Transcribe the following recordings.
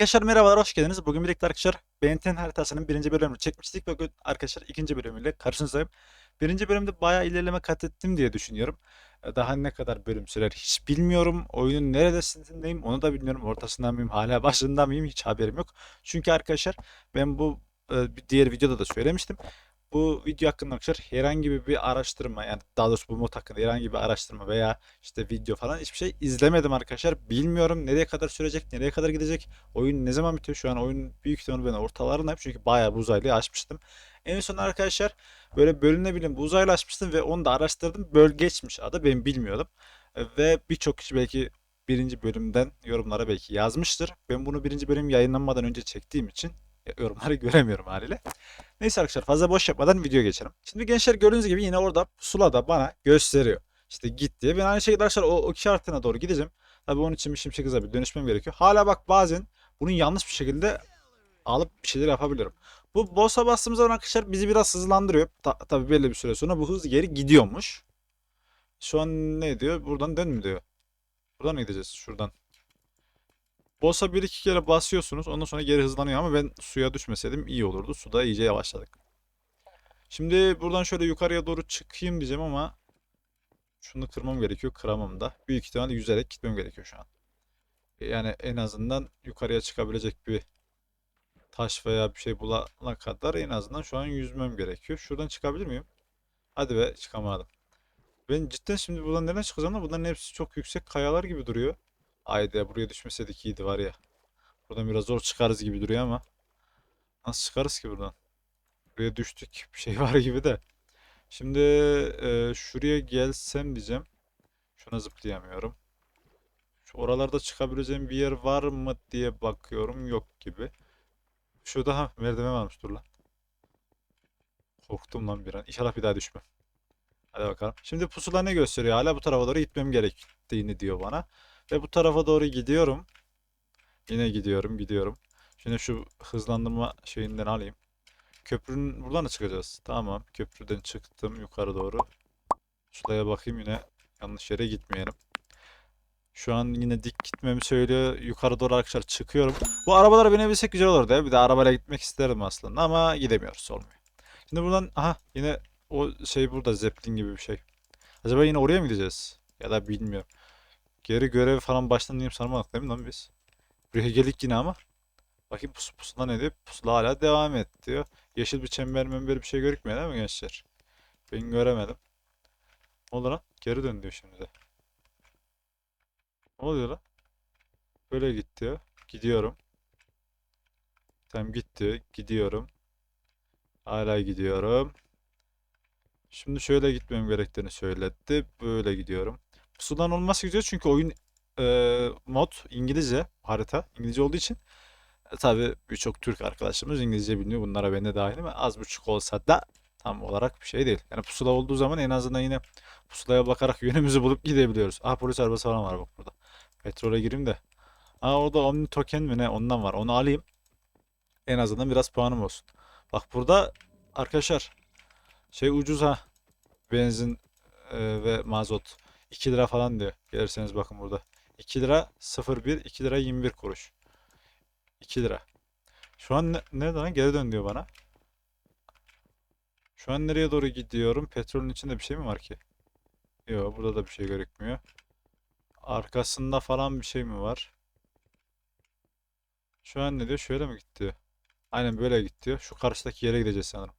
Arkadaşlar merhabalar, hoş geldiniz. Bugün birlikte arkadaşlar Benten haritasının birinci bölümünü çekmiştik ve arkadaşlar ikinci bölümüyle karşınızdayım. Birinci bölümde bayağı ilerleme kat ettim diye düşünüyorum. Ee, Daha ne kadar bölüm sürer hiç bilmiyorum. Oyunun neredesindeyim onu da bilmiyorum. Ortasında mıyım, hala başında mıyım hiç haberim yok. Çünkü arkadaşlar ben bu e, bir diğer videoda da söylemiştim. Bu video hakkında arkadaşlar herhangi bir araştırma yani daha doğrusu bu mod hakkında herhangi bir araştırma veya işte video falan hiçbir şey izlemedim arkadaşlar. Bilmiyorum nereye kadar sürecek, nereye kadar gidecek. Oyun ne zaman bitiyor? Şu an oyun büyük ihtimalle ben ortalarındayım. Çünkü bayağı bu uzaylıyı açmıştım. En son arkadaşlar böyle bölünebilen bu uzaylı açmıştım ve onu da araştırdım. Bölgeçmiş adı ben bilmiyordum. Ve birçok kişi belki birinci bölümden yorumlara belki yazmıştır. Ben bunu birinci bölüm yayınlanmadan önce çektiğim için yorumları göremiyorum haliyle. Neyse arkadaşlar fazla boş yapmadan videoya geçelim. Şimdi gençler gördüğünüz gibi yine orada pusula da bana gösteriyor. İşte git diye. Ben aynı şekilde arkadaşlar o, o işaretine doğru gideceğim. Tabii onun için bir şimşek hıza bir dönüşmem gerekiyor. Hala bak bazen bunu yanlış bir şekilde alıp bir şeyler yapabilirim. Bu boss'a bastığımız zaman arkadaşlar bizi biraz hızlandırıyor. Ta tabii belli bir süre sonra bu hız geri gidiyormuş. Şu an ne diyor? Buradan dön mü diyor. Buradan mı gideceğiz? Şuradan. Boss'a bir iki kere basıyorsunuz. Ondan sonra geri hızlanıyor ama ben suya düşmeseydim iyi olurdu. Suda iyice yavaşladık. Şimdi buradan şöyle yukarıya doğru çıkayım diyeceğim ama şunu kırmam gerekiyor. Kıramam da. Büyük ihtimalle yüzerek gitmem gerekiyor şu an. Yani en azından yukarıya çıkabilecek bir taş veya bir şey bulana kadar en azından şu an yüzmem gerekiyor. Şuradan çıkabilir miyim? Hadi be çıkamadım. Ben cidden şimdi buradan nereden çıkacağım da bunların hepsi çok yüksek kayalar gibi duruyor. Haydi buraya düşmeseydik iyiydi var ya. Buradan biraz zor çıkarız gibi duruyor ama. Nasıl çıkarız ki buradan? Buraya düştük. Bir şey var gibi de. Şimdi e, şuraya gelsem diyeceğim. Şuna zıplayamıyorum. Şu oralarda çıkabileceğim bir yer var mı diye bakıyorum. Yok gibi. Şurada ha merdiven varmış dur lan. Korktum lan bir an. İnşallah bir daha düşmem. Hadi bakalım. Şimdi pusula ne gösteriyor? Hala bu tarafa doğru gitmem gerektiğini diyor bana. Ve bu tarafa doğru gidiyorum. Yine gidiyorum, gidiyorum. Şimdi şu hızlandırma şeyinden alayım. Köprünün buradan mı çıkacağız? Tamam. Köprüden çıktım yukarı doğru. Şuraya bakayım yine yanlış yere gitmeyelim. Şu an yine dik gitmemi söylüyor. Yukarı doğru arkadaşlar çıkıyorum. Bu arabalara binebilsek güzel olurdu ya. Bir de arabayla gitmek isterdim aslında ama gidemiyoruz. Olmuyor. Şimdi buradan aha yine o şey burada Zeppelin gibi bir şey. Acaba yine oraya mı gideceğiz? Ya da bilmiyorum. Geri görev falan baştan diyeyim sanmadık değil mi lan biz? Buraya geldik yine ama. Bakayım pus pusula ne diyor? Pusula hala devam et diyor. Yeşil bir çember member bir şey görükmüyor değil mi gençler? Ben göremedim. Ne oldu lan? Geri dön diyor şimdi de. Ne oluyor lan? Böyle git diyor. Gidiyorum. Tamam git diyor. Gidiyorum. Hala gidiyorum. Şimdi şöyle gitmem gerektiğini söyledi. Böyle gidiyorum. Pusulan olması güzel çünkü oyun e, mod İngilizce harita İngilizce olduğu için e, tabii birçok Türk arkadaşımız İngilizce bilmiyor. Bunlara ben de dahil ama az buçuk olsa da tam olarak bir şey değil. Yani pusula olduğu zaman en azından yine pusulaya bakarak yönümüzü bulup gidebiliyoruz. Ah polis arabası falan var bak burada. Petrole gireyim de. Aa orada Omni Token mi ne ondan var. Onu alayım. En azından biraz puanım olsun. Bak burada arkadaşlar şey ucuz ha. Benzin e, ve mazot. 2 lira falan diyor. Gelirseniz bakın burada. 2 lira 01 2 lira 21 kuruş. 2 lira. Şu an ne, nerede lan? Geri dön diyor bana. Şu an nereye doğru gidiyorum? Petrolün içinde bir şey mi var ki? Yok burada da bir şey gözükmüyor. Arkasında falan bir şey mi var? Şu an ne diyor? Şöyle mi gitti? Aynen böyle gitti. Şu karşıdaki yere gideceğiz sanırım.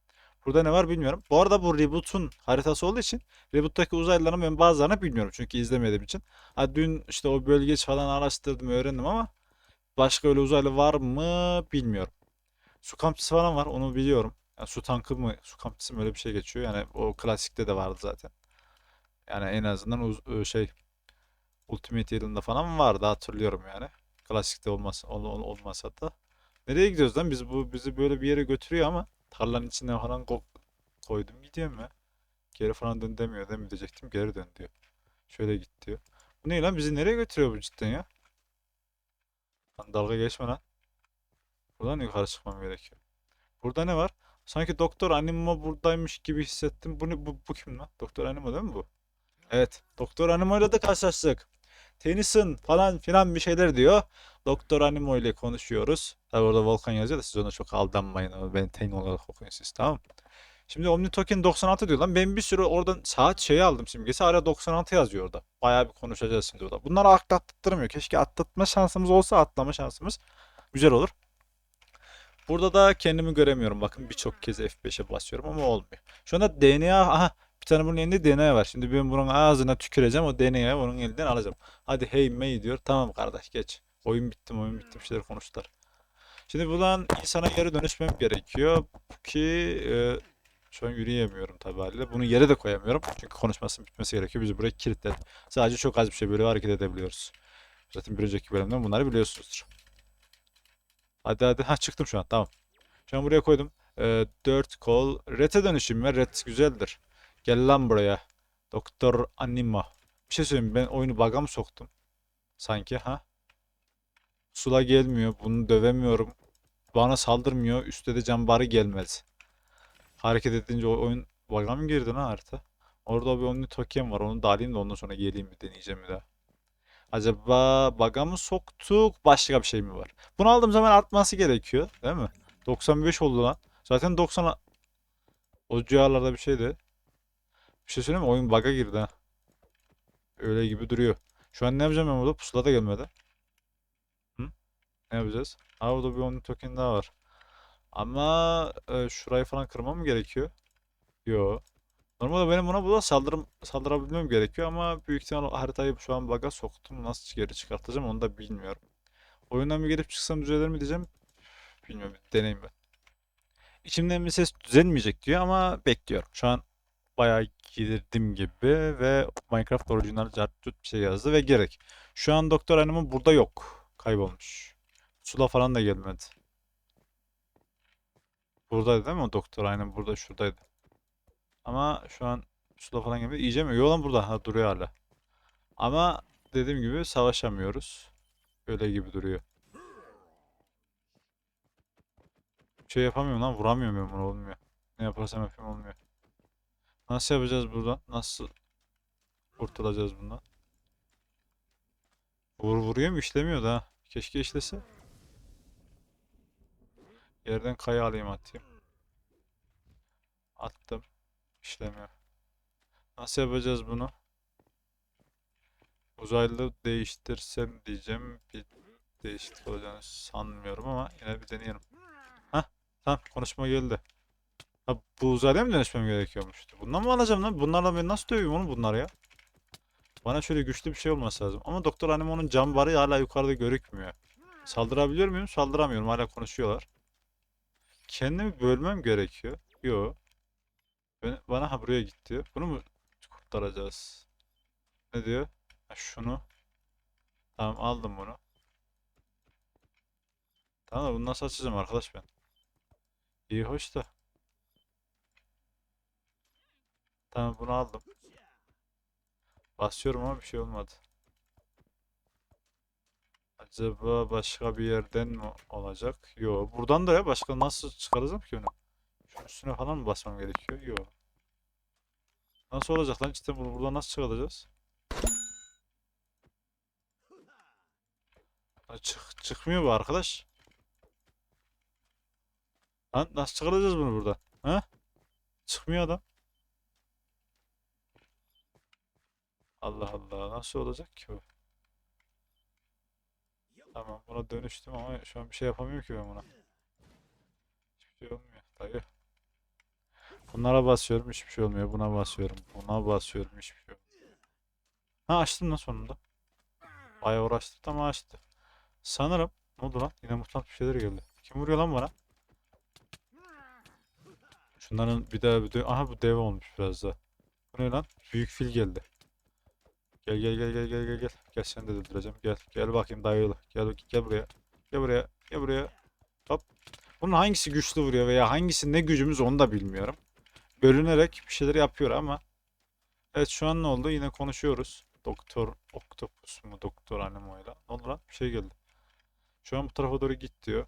Burada ne var bilmiyorum. Bu arada bu Reboot'un haritası olduğu için Reboot'taki uzaylıların ben bazılarını bilmiyorum. Çünkü izlemediğim için. Ha, dün işte o bölgeç falan araştırdım, öğrendim ama başka öyle uzaylı var mı bilmiyorum. Su kampçısı falan var onu biliyorum. Yani su tankı mı, su kampçısı mı öyle bir şey geçiyor. Yani o klasikte de vardı zaten. Yani en azından uz- şey Ultimate yılında falan vardı hatırlıyorum yani. Klasikte olmasa, ol- ol- olmasa da. Nereye gidiyoruz lan? Biz bu bizi böyle bir yere götürüyor ama tarlanın içine falan ko- koydum gidiyorum ya. Geri falan dön demiyor değil mi diyecektim. Geri dön diyor. Şöyle git diyor. Bu ne lan? Bizi nereye götürüyor bu cidden ya? Lan dalga geçme lan. Buradan yukarı çıkmam gerekiyor. Burada ne var? Sanki Doktor Animo buradaymış gibi hissettim. Bu ne? Bu, bu kim lan? Doktor Animo değil mi bu? Evet. Doktor Animo ile de karşılaştık. Tennyson falan filan bir şeyler diyor. Doktor Animo ile konuşuyoruz. Tabi orada Volkan yazıyor da siz ona çok aldanmayın. Ben Ten olarak okuyun siz tamam? Şimdi Omni Token 96 diyor lan. Ben bir sürü oradan saat şeyi aldım simgesi. Hala 96 yazıyor orada. Bayağı bir konuşacağız şimdi orada. Bunları atlattırmıyor. Keşke atlatma şansımız olsa atlama şansımız. Güzel olur. Burada da kendimi göremiyorum. Bakın birçok kez F5'e basıyorum ama olmuyor. Şu anda DNA aha bir tane bunun elinde DNA var. Şimdi ben bunun ağzına tüküreceğim. O DNA'yı onun elinden alacağım. Hadi hey May diyor. Tamam kardeş geç. Oyun bitti oyun bitti bir şeyler konuştular. Şimdi buradan insana geri dönüşmem gerekiyor ki e, şu an yürüyemiyorum tabii haliyle. Bunu yere de koyamıyorum. Çünkü konuşmasının bitmesi gerekiyor. Biz burayı kilitledik. Sadece çok az bir şey böyle hareket edebiliyoruz. Zaten bir önceki bölümden bunları biliyorsunuzdur. Hadi hadi. Ha çıktım şu an. Tamam. Şu an buraya koydum. Ee, 4 kol. Red'e dönüşüm var. Red güzeldir. Gel lan buraya. Doktor Anima. Bir şey söyleyeyim. Ben oyunu bug'a mı soktum? Sanki ha? Sula gelmiyor. Bunu dövemiyorum. Bana saldırmıyor. Üstte de cambarı gelmez. Hareket edince oyun bug'a mı girdi lan harita? Orada bir Omni Token var. Onu da alayım da ondan sonra geleyim bir deneyeceğim bir daha. Acaba bug'a mı soktuk? Başka bir şey mi var? Bunu aldığım zaman artması gerekiyor. Değil mi? 95 oldu lan. Zaten 90'a... O civarlarda bir şeydi. Bir şey söyleyeyim mi? Oyun bug'a girdi ha. Öyle gibi duruyor. Şu an ne yapacağım ben burada? Pusula da gelmedi. Ne yapacağız? Ha burada bir Omni Token daha var. Ama e, şurayı falan kırmam mı gerekiyor? Yo. Normalde benim buna burada saldırım saldırabilmem gerekiyor ama büyük ihtimal haritayı şu an bug'a soktum. Nasıl geri çıkartacağım onu da bilmiyorum. Oyundan bir gelip çıksam düzelir mi diyeceğim. Bilmiyorum. Deneyim ben. İçimden bir ses düzelmeyecek diyor ama bekliyorum. Şu an bayağı girdim gibi ve Minecraft orijinal cartcut bir şey yazdı ve gerek. Şu an Doktor Animal burada yok. Kaybolmuş. Sula falan da gelmedi. Buradaydı değil mi o doktor? Aynen burada şuradaydı. Ama şu an Sula falan gelmedi. İyice mi? Yok lan burada. Ha duruyor hala. Ama dediğim gibi savaşamıyoruz. Öyle gibi duruyor. Şey yapamıyorum lan. Vuramıyorum ben bunu olmuyor. Ne yaparsam yapayım olmuyor. Nasıl yapacağız buradan? Nasıl kurtulacağız bundan? Vur vuruyor mu? İşlemiyor da. Keşke işlese. Yerden kaya alayım atayım. Attım. İşlemiyor. Nasıl yapacağız bunu? Uzaylı değiştirsem diyeceğim. Bir değişiklik olacağını sanmıyorum ama yine bir deneyelim. Hah tamam konuşma geldi. Ha, bu uzaylıya mı dönüşmem gerekiyormuş? Bundan mı alacağım lan? Bunlarla ben nasıl döveyim onu bunlar ya? Bana şöyle güçlü bir şey olması lazım. Ama Doktor Animo'nun cam barı hala yukarıda görükmüyor. Saldırabiliyor muyum? Saldıramıyorum. Hala konuşuyorlar. Kendimi bölmem gerekiyor. Yo. Ben, bana ha buraya git. Bunu mu kurtaracağız? Ne diyor? Ha, şunu. Tamam aldım bunu. Tamam da bunu nasıl açacağım arkadaş ben? İyi hoş da. Tamam bunu aldım. Basıyorum ama bir şey olmadı. Acaba başka bir yerden mi olacak? Yo, buradan da ya başka nasıl çıkaracağım ki onu? Şunun üstüne falan mı basmam gerekiyor? Yo. Nasıl olacak lan cidden bunu buradan nasıl çıkaracağız? Çık, çıkmıyor bu arkadaş. Lan nasıl çıkaracağız bunu buradan? Ha? Çıkmıyor adam. Allah Allah nasıl olacak ki bu? Tamam buna dönüştüm ama şu an bir şey yapamıyorum ki ben buna. Hiçbir şey olmuyor dayı. Bunlara basıyorum hiçbir şey olmuyor. Buna basıyorum. Buna basıyorum hiçbir şey olmuyor. Ha açtım lan sonunda. Bayağı uğraştım ama açtı. Sanırım. Ne oldu lan? Yine mutant bir şeyler geldi. Kim vuruyor lan bana? Şunların bir daha bir de... Aha bu dev olmuş biraz da. Bu ne lan? Büyük fil geldi. Gel gel gel gel gel gel gel. Gel seni de öldüreceğim. Gel. Gel bakayım dayılı. Gel gel buraya. Gel buraya. Gel buraya. Hop. Bunun hangisi güçlü vuruyor veya hangisi ne gücümüz onu da bilmiyorum. Bölünerek bir şeyler yapıyor ama. Evet şu an ne oldu? Yine konuşuyoruz. Doktor Octopus mu? Doktor Anemo'yla. Ne oldu lan? Bir şey geldi. Şu an bu tarafa doğru git diyor.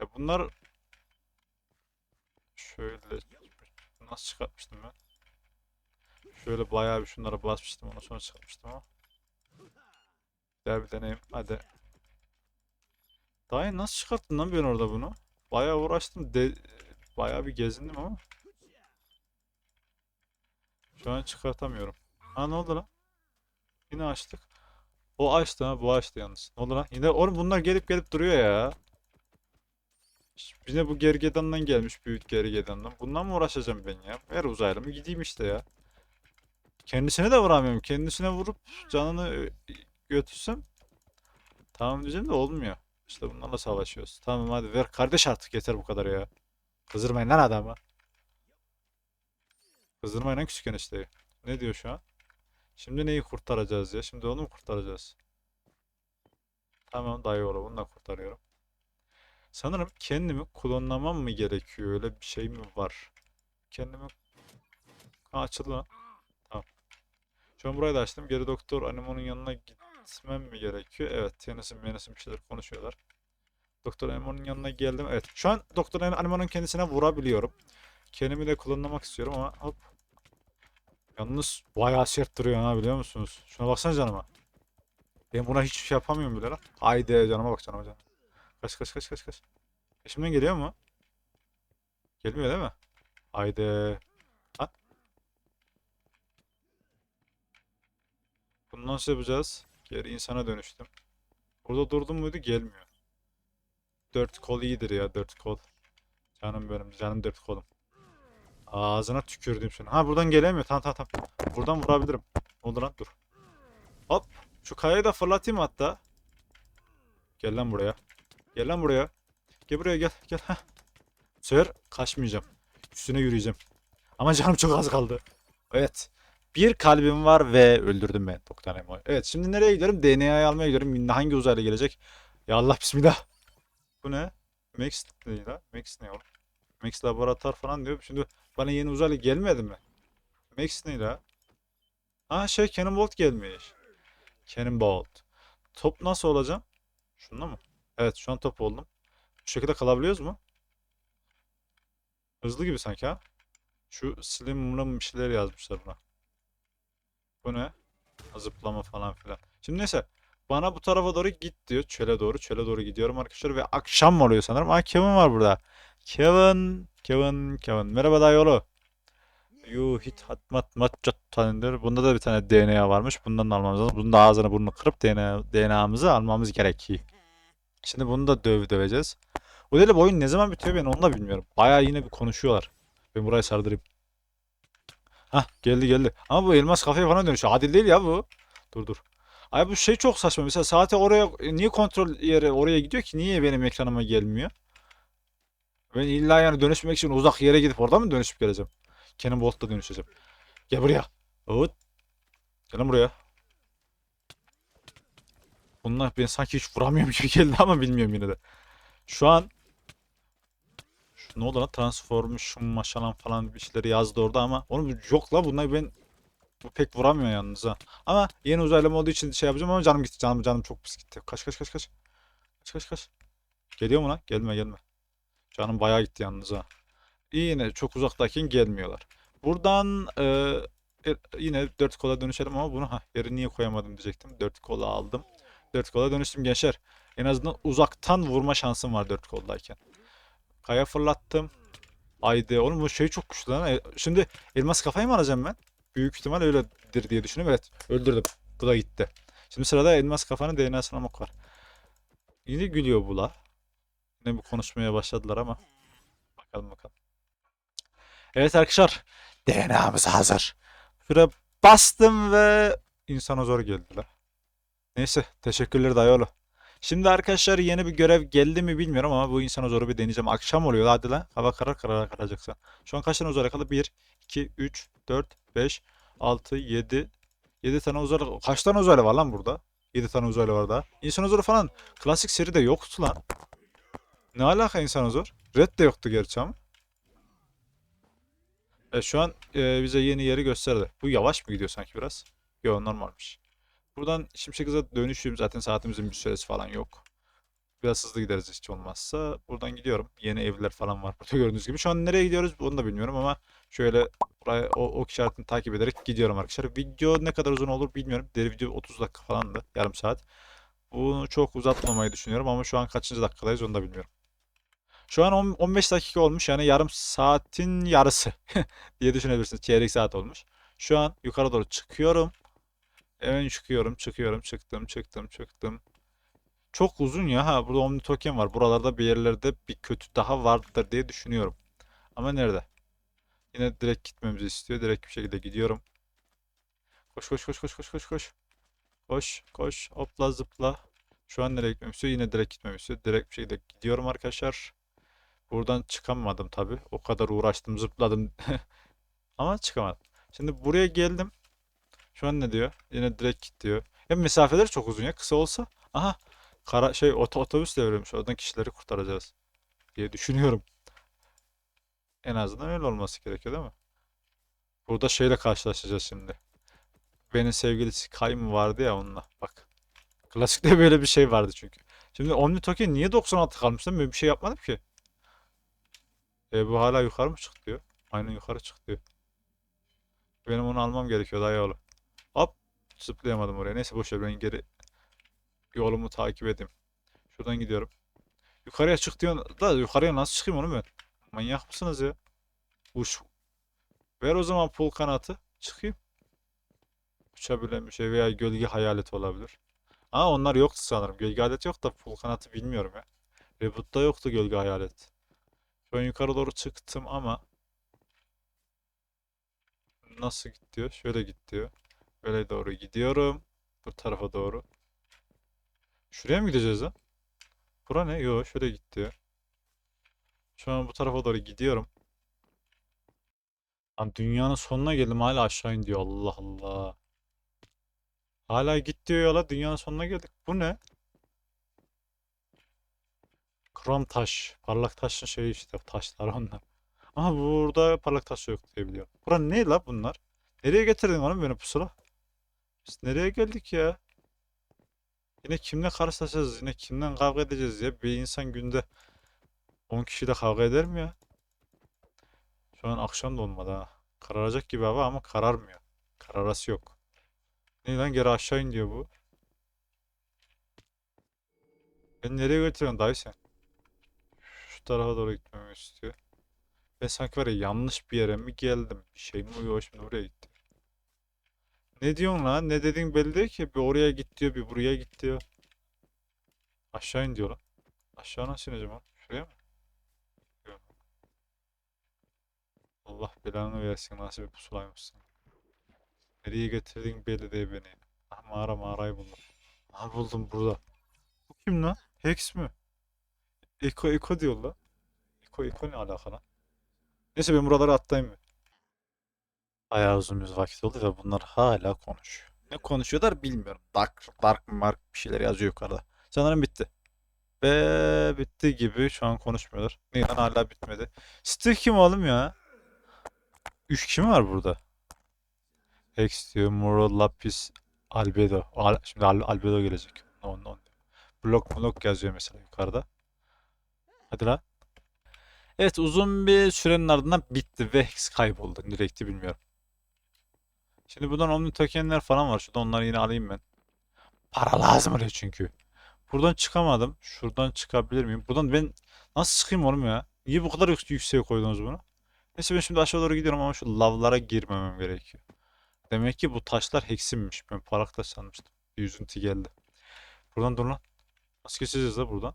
Ya bunlar şöyle nasıl çıkartmıştım ben? Şöyle bayağı bir şunlara basmıştım ondan sonra çıkartmıştım ama. Gel bir deneyim. Hadi. Daha nasıl çıkarttın lan ben orada bunu? Bayağı uğraştım. De bayağı bir gezindim ama. Şu an çıkartamıyorum. Ha ne oldu lan? Yine açtık. O açtı ha bu açtı yalnız. Ne oldu lan? Yine oğlum bunlar gelip gelip duruyor ya. Yine bu gergedandan gelmiş büyük gergedandan. Bundan mı uğraşacağım ben ya? Ver uzaylımı gideyim işte ya. Kendisine de vuramıyorum. Kendisine vurup canını ö- götürsem tamam diyeceğim de olmuyor. İşte bunlarla savaşıyoruz. Tamam hadi ver kardeş artık yeter bu kadar ya. Kızdırmayın lan adamı. Kızdırmayın lan küçük enişteyi. Ne diyor şu an? Şimdi neyi kurtaracağız ya? Şimdi onu mu kurtaracağız? Tamam dayı oğlu bunu da kurtarıyorum. Sanırım kendimi klonlamam mı gerekiyor? Öyle bir şey mi var? Kendimi... Ha açıldı lan. Şu an burayı da açtım. Geri doktor Anemo'nun yanına gitmem mi gerekiyor? Evet. Yenisim yenisim bir şeyler konuşuyorlar. Doktor Anemo'nun yanına geldim. Evet. Şu an Doktor Anemo'nun kendisine vurabiliyorum. Kendimi de klonlamak istiyorum ama hop. Yalnız bayağı sert duruyor ha biliyor musunuz? Şuna baksana canıma. Ben buna hiç şey yapamıyorum bile lan. Haydi canıma bak canıma canıma. Kaç kaç kaç kaç kaç. Peşimden geliyor mu? Gelmiyor değil mi? Haydi. Bunu nasıl yapacağız? Geri insana dönüştüm. Burada durdum muydu? Gelmiyor. Dört kol iyidir ya dört kol. Canım benim canım dört kolum. Ağzına tükürdüm şunu. Ha buradan gelemiyor. Tamam tamam tamam. Buradan vurabilirim. Oldu lan? Dur. Hop. Şu kayayı da fırlatayım hatta. Gel lan buraya. Gel lan buraya. Gel buraya gel. Gel. Heh. Bu kaçmayacağım. Üstüne yürüyeceğim. Ama canım çok az kaldı. Evet. Bir kalbim var ve öldürdüm ben Doktor Nemo. Evet şimdi nereye gidiyorum? DNA'yı almaya gidiyorum. Hangi uzaylı gelecek? Ya Allah bismillah. Bu ne? Max ne la? Max ne oğlum? Max laboratuvar falan diyor. Şimdi bana yeni uzaylı gelmedi mi? Max ne la? Ha şey Cannonbolt gelmiş. Cannonbolt. Top nasıl olacağım? Şunda mı? Evet şu an top oldum. Bu şekilde kalabiliyoruz mu? Hızlı gibi sanki ha. Şu slim bir şeyler yazmışlar buna. Bu ne? Zıplama falan filan. Şimdi neyse. Bana bu tarafa doğru git diyor. Çöle doğru. Çöle doğru gidiyorum arkadaşlar. Ve akşam mı oluyor sanırım. Aa Kevin var burada. Kevin. Kevin. Kevin. Merhaba dayıoğlu. You hit hatmat matcat tanındır. Bunda da bir tane DNA varmış. Bundan da almamız lazım. Bunun da ağzını burnunu kırıp DNA, DNA'mızı almamız gerekiyor. Şimdi bunu da döv döveceğiz. O deli bu oyun ne zaman bitiyor ben onu da bilmiyorum. Bayağı yine bir konuşuyorlar. Ben burayı sardırayım. Hah geldi geldi. Ama bu elmas kafaya falan dönüşüyor. Adil değil ya bu. Dur dur. Ay bu şey çok saçma. Mesela saate oraya e, niye kontrol yeri oraya gidiyor ki? Niye benim ekranıma gelmiyor? Ben illa yani dönüşmek için uzak yere gidip orada mı dönüşüp geleceğim? Cannonbolt'la dönüşeceğim. Gel buraya. Evet. Gel buraya. Bunlar ben sanki hiç vuramıyorum gibi geldi ama bilmiyorum yine de. Şu an ne oldu lan? Transformation maşalan falan bir şeyleri yazdı orada ama oğlum yok la bunlar ben bu pek vuramıyor yalnız ha. Ama yeni uzaylama olduğu için şey yapacağım ama canım gitti. Canım canım çok pis gitti. Kaç kaç kaç kaç. Kaç kaç kaç. Geliyor mu lan? Gelme gelme. Canım bayağı gitti yalnız ha. Yine çok uzaktayken gelmiyorlar. Buradan e, e, yine dört kola dönüşelim ama bunu ha yeri niye koyamadım diyecektim. Dört kola aldım. Dört kola dönüştüm gençler. En azından uzaktan vurma şansım var dört koldayken. Kaya fırlattım. Haydi oğlum bu şey çok güçlü lan. E, Şimdi elmas kafayı mı alacağım ben? Büyük ihtimal öyledir diye düşünüyorum. Evet öldürdüm. Bu da gitti. Şimdi sırada elmas kafanın DNA'sını almak var. Yine gülüyor bu la. Yine bu konuşmaya başladılar ama. Bakalım bakalım. Evet arkadaşlar. DNA'mız hazır. Şuraya bastım ve insana zor geldi la. Neyse teşekkürler dayıoğlu. Şimdi arkadaşlar yeni bir görev geldi mi bilmiyorum ama bu insana zoru bir deneyeceğim. Akşam oluyor hadi lan. Hava karar karar kararacaksa. Şu an kaç tane uzaylı kaldı? 1, 2, 3, 4, 5, 6, 7. 7 tane uzaylı. Kaç tane uzaylı var lan burada? 7 tane uzaylı var daha. İnsan zoru falan klasik seride yoktu lan. Ne alaka insan zor? Red de yoktu gerçi ama. E, şu an e, bize yeni yeri gösterdi. Bu yavaş mı gidiyor sanki biraz? Yok normalmiş. Buradan Şimşek Hız'a dönüşüm. Zaten saatimizin bir süresi falan yok. Biraz hızlı gideriz hiç olmazsa. Buradan gidiyorum. Yeni evler falan var burada gördüğünüz gibi. Şu an nereye gidiyoruz onu da bilmiyorum ama şöyle buraya o ok işaretini takip ederek gidiyorum arkadaşlar. Video ne kadar uzun olur bilmiyorum. Deri video 30 dakika falandı. Yarım saat. Bunu çok uzatmamayı düşünüyorum ama şu an kaçıncı dakikadayız onu da bilmiyorum. Şu an on- 15 dakika olmuş yani yarım saatin yarısı diye düşünebilirsiniz. Çeyrek saat olmuş. Şu an yukarı doğru çıkıyorum. Hemen çıkıyorum, çıkıyorum, çıktım, çıktım, çıktım. Çok uzun ya. Ha burada Omni Token var. Buralarda bir yerlerde bir kötü daha vardır diye düşünüyorum. Ama nerede? Yine direkt gitmemizi istiyor. Direkt bir şekilde gidiyorum. Koş koş koş koş koş koş koş. Koş koş hopla zıpla. Şu an nereye gitmemi istiyor? Yine direkt gitmemi istiyor. Direkt bir şekilde gidiyorum arkadaşlar. Buradan çıkamadım tabii. O kadar uğraştım zıpladım. Ama çıkamadım. Şimdi buraya geldim. Şu an ne diyor? Yine direkt git diyor. Hem mesafeler çok uzun ya. Kısa olsa. Aha. Kara şey ot otobüs devrilmiş. Oradan kişileri kurtaracağız diye düşünüyorum. En azından öyle olması gerekiyor değil mi? Burada şeyle karşılaşacağız şimdi. Benim sevgilisi Kay mı vardı ya onunla. Bak. Klasikte böyle bir şey vardı çünkü. Şimdi Omni Token niye 96 kalmış lan? Ben bir şey yapmadım ki. E bu hala yukarı mı çıktı diyor. Aynen yukarı çıktı diyor. Benim onu almam gerekiyor dayı oğlum. Zıplayamadım oraya. Neyse boş ver ben geri yolumu takip edeyim. Şuradan gidiyorum. Yukarıya çık diyor da yukarıya nasıl çıkayım onu ben? Manyak mısınız ya? Uç. Ver o zaman pul kanatı. Çıkayım. Uçabilen bir şey veya gölge hayalet olabilir. Aa onlar yoktu sanırım. Gölge hayalet yok da pul kanatı bilmiyorum ya. Reboot'ta yoktu gölge hayalet. Şu an yukarı doğru çıktım ama nasıl git diyor? Şöyle git diyor. Böyle doğru gidiyorum. Bu tarafa doğru. Şuraya mı gideceğiz lan? Bura ne? Yo şöyle git diyor. Şu an bu tarafa doğru gidiyorum. Lan dünyanın sonuna geldim hala aşağı in diyor. Allah Allah. Hala git diyor yola dünyanın sonuna geldik. Bu ne? Krom taş. Parlak taşın şeyi işte taşlar onlar. Ama burada parlak taş yok diye biliyorum. Bura ne la bunlar? Nereye getirdin oğlum beni pusula? Biz nereye geldik ya? Yine kimle karşılaşacağız? Yine kimden kavga edeceğiz ya? Bir insan günde 10 kişiyle kavga eder mi ya? Şu an akşam da olmadı ha. Kararacak gibi hava ama kararmıyor. Kararası yok. Ne lan geri aşağı in diyor bu. Beni nereye götürüyorsun dayı sen? Şu tarafa doğru gitmemi istiyor. Ben sanki var ya yanlış bir yere mi geldim? Bir şey mi oluyor şimdi buraya gitti. Ne diyorsun lan? Ne dediğin belli değil ki. Bir oraya git diyor, bir buraya git diyor. Aşağı in diyor lan. Aşağı nasıl ineceğim lan? Şuraya mı? Allah belanı versin nasıl bir pusulaymışsın. Nereye getirdin belli değil beni. Ah mağara mağarayı buldum. Ah buldum burada. Bu kim lan? Hex mi? Eko Eko diyor lan. Eko Eko ne alaka lan? Neyse ben buraları atlayayım? Bayağı uzun bir vakit oldu ve bunlar hala konuşuyor. Ne konuşuyorlar bilmiyorum. Dark, Dark Mark bir şeyler yazıyor yukarıda. Sanırım bitti. Ve bitti gibi şu an konuşmuyorlar. Neden hala bitmedi. Steve kim oğlum ya? Üç kişi mi var burada? Hex diyor, Lapis, Albedo. Al- şimdi Al- Albedo gelecek. On, on. Blok blok yazıyor mesela yukarıda. Hadi lan. Evet uzun bir sürenin ardından bitti ve Hex kayboldu. Gitti bilmiyorum. Şimdi buradan Omni tokenler falan var. Şuradan onları yine alayım ben. Para lazım oluyor çünkü. Buradan çıkamadım. Şuradan çıkabilir miyim? Buradan ben nasıl çıkayım oğlum ya? Niye bu kadar yük- yükseğe koydunuz bunu? Neyse ben şimdi aşağı doğru gidiyorum ama şu lavlara girmemem gerekiyor. Demek ki bu taşlar heksimmiş. Ben parlak taş sanmıştım. Bir üzüntü geldi. Buradan dur lan. Nasıl geçeceğiz la buradan?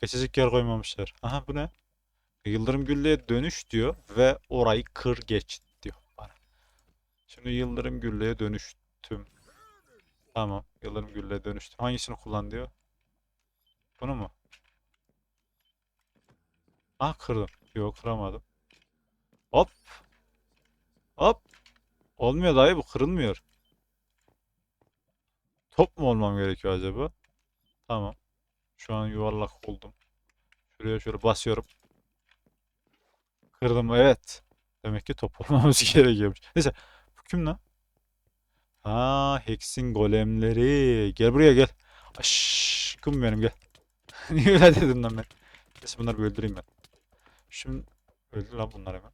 Geçecek yer koymamışlar. Aha bu ne? Yıldırım gülleye dönüş diyor ve orayı kır geç. Şimdi yıldırım gülleye dönüştüm. Tamam. Yıldırım gülleye dönüştüm. Hangisini kullan diyor? Bunu mu? Ah kırdım. Yok kıramadım. Hop. Hop. Olmuyor dayı bu kırılmıyor. Top mu olmam gerekiyor acaba? Tamam. Şu an yuvarlak oldum. Şuraya şöyle basıyorum. Kırdım evet. Demek ki top olmamız gerekiyormuş. Neyse. Kim lan? Ha, Hex'in golemleri. Gel buraya gel. Aşkım benim gel. Niye öyle dedim lan ben? Neyse bunları bir öldüreyim ben. Şimdi öldü lan bunlar hemen.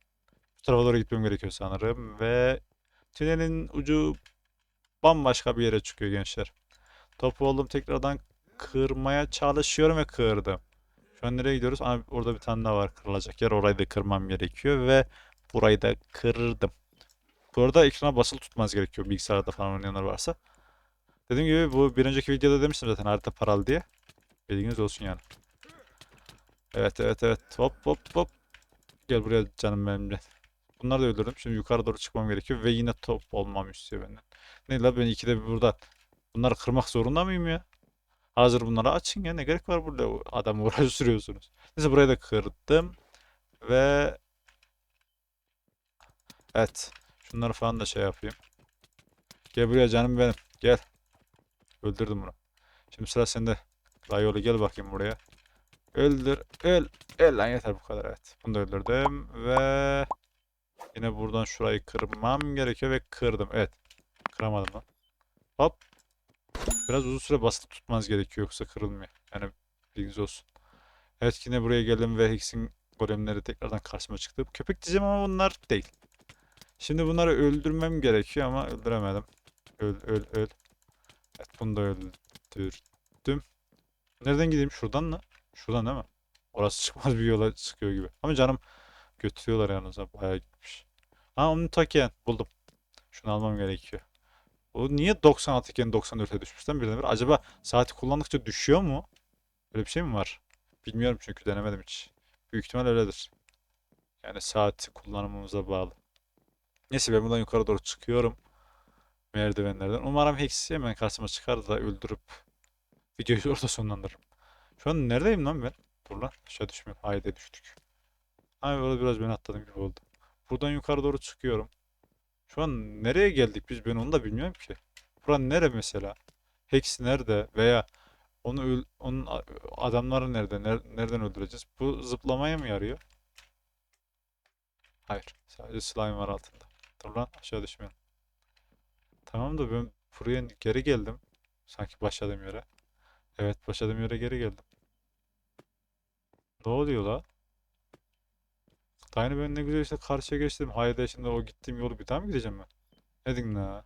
Bu tarafa doğru gitmem gerekiyor sanırım ve tünelin ucu bambaşka bir yere çıkıyor gençler. Topu oldum tekrardan kırmaya çalışıyorum ve kırdım. Şu an nereye gidiyoruz? Abi orada bir tane daha var kırılacak yer. Orayı da kırmam gerekiyor ve burayı da kırdım. Bu arada ekrana basılı tutmanız gerekiyor bilgisayarda falan oynayanlar varsa. Dediğim gibi bu bir önceki videoda demiştim zaten harita paralı diye. Bilginiz olsun yani. Evet evet evet. Hop hop hop. Gel buraya canım benim de. Bunları da öldürdüm. Şimdi yukarı doğru çıkmam gerekiyor ve yine top olmam istiyor benden. Ne la ben ikide bir burada bunları kırmak zorunda mıyım ya? Hazır bunları açın ya ne gerek var burada adamı uğraştırıyorsunuz. Neyse burayı da kırdım ve evet şunları falan da şey yapayım. Gel buraya canım benim gel. Öldürdüm bunu. Şimdi sıra sende. Rayolu gel bakayım buraya. Öldür. Öl. Öl lan yeter bu kadar evet. Bunu da öldürdüm ve yine buradan şurayı kırmam gerekiyor ve kırdım. Evet. Kıramadım lan. Hop. Biraz uzun süre basılı tutmanız gerekiyor yoksa kırılmıyor. Yani bilginiz olsun. Evet yine buraya geldim ve Higgs'in golemleri tekrardan karşıma çıktı. Köpek diyeceğim ama bunlar değil. Şimdi bunları öldürmem gerekiyor ama öldüremedim. Öl öl öl. Evet bunu da öldürdüm. Nereden gideyim? Şuradan mı? Şuradan değil mi? Orası çıkmaz bir yola çıkıyor gibi. Ama canım götürüyorlar yalnız. Bayağı gitmiş. Ha onu taken buldum. Şunu almam gerekiyor. O niye 96 iken 94'e düşmüşten birdenbire? Acaba saati kullandıkça düşüyor mu? Öyle bir şey mi var? Bilmiyorum çünkü denemedim hiç. Büyük ihtimal öyledir. Yani saati kullanımımıza bağlı. Neyse ben buradan yukarı doğru çıkıyorum. Merdivenlerden. Umarım Hex hemen karşıma çıkar da öldürüp videoyu orada sonlandırırım. Şu an neredeyim lan ben? Dur lan aşağı düşmüyorum. Haydi düştük. Ay orada biraz ben atladım gibi oldu. Buradan yukarı doğru çıkıyorum. Şu an nereye geldik biz ben onu da bilmiyorum ki. Buran nere mesela? Hex nerede veya onu öl- onun adamları nerede? Ner- nereden öldüreceğiz? Bu zıplamaya mı yarıyor? Hayır. Sadece slime var altında. Dur lan aşağı düşmeyelim. Tamam da ben buraya geri geldim. Sanki başladığım yere. Evet başladığım yere geri geldim. Ne oluyor la? Yeni ben ne güzel işte karşıya geçtim. Haydi şimdi o gittiğim yolu bir daha mı gideceğim ben? Ne dedin la?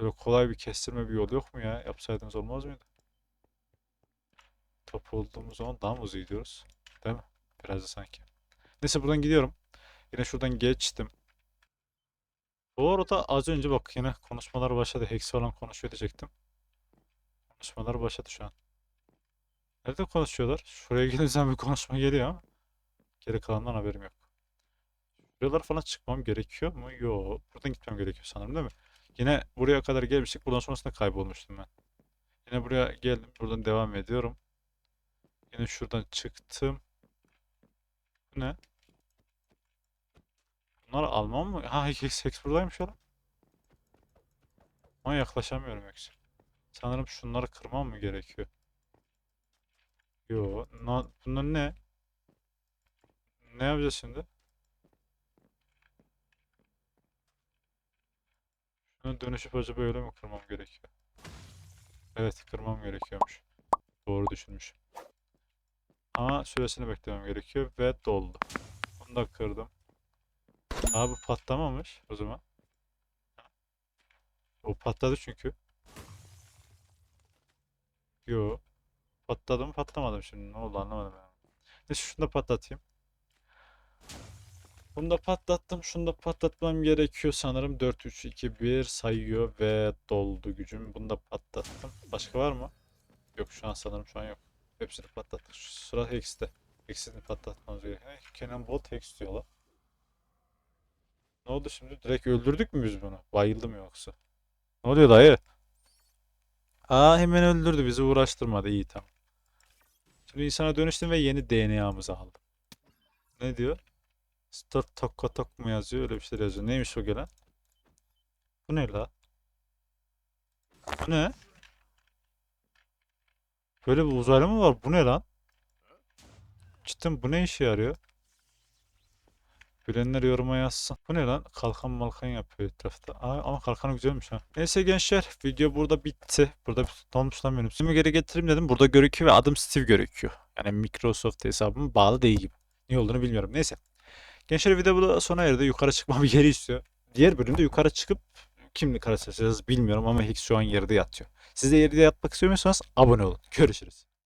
Böyle kolay bir kestirme bir yol yok mu ya? Yapsaydınız olmaz mıydı? Top olduğumuz zaman daha mı hızlı? Değil mi? Biraz da sanki. Neyse buradan gidiyorum. Yine şuradan geçtim. Bu arada az önce bak yine konuşmalar başladı. Hex falan konuşuyor diyecektim. Konuşmalar başladı şu an. Nerede konuşuyorlar? Şuraya zaman bir konuşma geliyor ama geri kalandan haberim yok. Buralar falan çıkmam gerekiyor mu? Yok. Buradan gitmem gerekiyor sanırım değil mi? Yine buraya kadar gelmiştik. Buradan sonrasında kaybolmuştum ben. Yine buraya geldim. Buradan devam ediyorum. Yine şuradan çıktım. Bu ne? Bunları almam mı? Ha Hex, buradaymış ya. Ama yaklaşamıyorum Hex. Sanırım şunları kırmam mı gerekiyor? Yo, na, bunlar ne? Ne yapacağız şimdi? Şunu dönüşüp acaba öyle mi kırmam gerekiyor? Evet, kırmam gerekiyormuş. Doğru düşünmüşüm. Ama süresini beklemem gerekiyor ve doldu. Abi patlamamış o zaman. O patladı çünkü. Yo. Patladı mı patlamadı mı şimdi? Ne oldu anlamadım ya. Neyse şunu da patlatayım. Bunu da patlattım. Şunu da patlatmam gerekiyor sanırım. 4, 3, 2, 1 sayıyor ve doldu gücüm. Bunu da patlattım. Başka var mı? Yok şu an sanırım şu an yok. Hepsini patlattık. Şu sıra Hex'te. Hex'ini patlatmamız gerekiyor. Kenan Bolt Hex diyorlar. Ne oldu şimdi? Direkt öldürdük mü biz bunu? Bayıldım yoksa. Ne oluyor dayı? Aa hemen öldürdü bizi uğraştırmadı. İyi tamam. Şimdi insana dönüştüm ve yeni DNA'mızı aldım. Ne diyor? Start tokka tok mu yazıyor? Öyle bir şeyler yazıyor. Neymiş o gelen? Bu ne la? Bu ne? Böyle bir uzaylı mı var? Bu ne lan? Cidden bu ne işe yarıyor? Bilenler yoruma yazsın. Bu ne lan? Kalkan malkan yapıyor etrafta. Aa, ama kalkanı güzelmiş ha. Neyse gençler video burada bitti. Burada olmuş lan benim. Şimdi geri getireyim dedim. Burada görüküyor ve adım Steve görüküyor. Yani Microsoft hesabım bağlı değil gibi. Niye olduğunu bilmiyorum. Neyse. Gençler video burada sona erdi. Yukarı çıkmam geri istiyor. Diğer bölümde yukarı çıkıp kimlik arası bilmiyorum ama Higgs şu an yerde yatıyor. Siz de yerde yatmak istemiyorsanız abone olun. Görüşürüz.